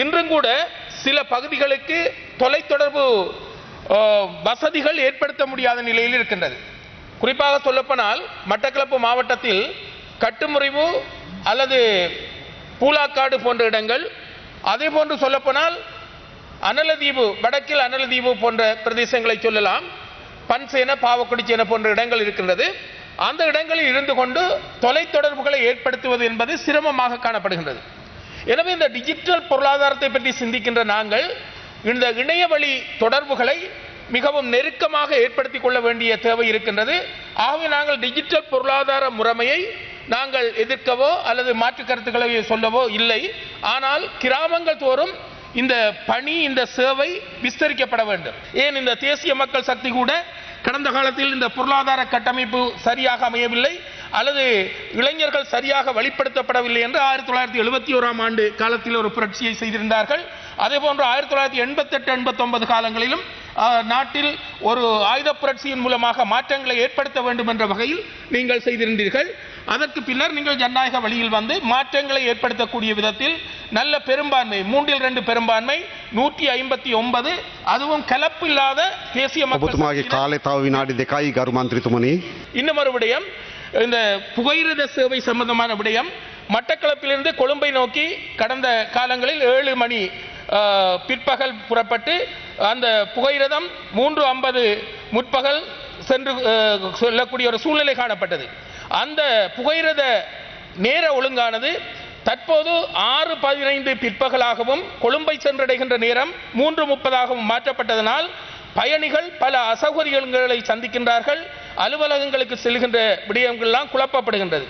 இன்றும் கூட சில பகுதிகளுக்கு தொலைத்தொடர்பு வசதிகள் ஏற்படுத்த முடியாத நிலையில் இருக்கின்றது. குறிப்பாக சொல்லப்போனால் மட்டக்களப்பு மாவட்டத்தில் கட்டுமுறிவு அல்லது பூலாக்காடு போன்ற இடங்கள் அதே போன்று சொல்லப்போனால் அனலதீவு வடக்கில் அனலதீவு போன்ற பிரதேசங்களை சொல்லலாம். பன்சேன பாவக்குடிச்சேன போன்ற இடங்கள் இருக்கின்றது. அந்த இடங்களில் இருந்து கொண்டு தொலைத்தொடர்புகளை ஏற்படுத்துவது என்பது சிரமமாக காணப்படுகின்றது. எனவே இந்த டிஜிட்டல் பொருளாதாரத்தை பற்றி சிந்திக்கின்ற நாங்கள் இந்த இணையவழி தொடர்புகளை மிகவும் நெருக்கமாக ஏற்படுத்திக் கொள்ள வேண்டிய தேவை இருக்கின்றது. ஆகவே நாங்கள் டிஜிட்டல் பொருளாதார முறைமையை நாங்கள் எதிர்க்கவோ அல்லது மாற்று கருத்துக்களை சொல்லவோ இல்லை. ஆனால் கிராமங்கள் தோறும் இந்த பணி இந்த சேவை விஸ்தரிக்கப்பட வேண்டும். ஏன் இந்த தேசிய மக்கள் சக்தி கூட கடந்த காலத்தில் இந்த பொருளாதார கட்டமைப்பு சரியாக அமையவில்லை. அல்லது இளைஞர்கள் சரியாக வழிப்படுத்தப்படவில்லை என்று ஆயிரத்தி தொள்ளாயிரத்தி எழுபத்தி ஓராம் ஆண்டு காலத்தில் ஒரு புரட்சியை செய்திருந்தார்கள். அதே போன்று ஆயிரத்தி தொள்ளாயிரத்தி எண்பத்தெட்டு எண்பத்தொன்பது காலங்களிலும் நாட்டில் ஒரு ஆயுத புரட்சியின் மூலமாக மாற்றங்களை ஏற்படுத்த வேண்டும் என்ற வகையில் நீங்கள் செய்திருந்தீர்கள். அதற்கு பின்னர் நீங்கள் ஜனநாயக வழியில் வந்து மாற்றங்களை ஏற்படுத்தக்கூடிய விதத்தில் நல்ல பெரும்பான்மை மூன்றில் ரெண்டு பெரும்பான்மை நூற்றி ஐம்பத்தி ஒன்பது அதுவும் கலப்பில்லாத தேசிய மக்கள் காலை தாவினாடி கருமாந்திரித்துமணி இன்னும் ஒரு விடயம் இந்த புகையிரத சேவை சம்பந்தமான விடயம் மட்டக்களப்பிலிருந்து கொழும்பை நோக்கி கடந்த காலங்களில் ஏழு மணி பிற்பகல் புறப்பட்டு அந்த புகையிரதம் மூன்று ஐம்பது முற்பகல் சென்று செல்லக்கூடிய ஒரு சூழ்நிலை காணப்பட்டது. அந்த புகையிரத நேர ஒழுங்கானது தற்போது ஆறு பதினைந்து பிற்பகலாகவும் கொழும்பை சென்றடைகின்ற நேரம் மூன்று முப்பதாகவும் மாற்றப்பட்டதனால் பயணிகள் பல அசௌகரியங்களை சந்திக்கின்றார்கள். அலுவலகங்களுக்கு செல்கின்ற விடயங்கள்லாம் குழப்பப்படுகின்றது.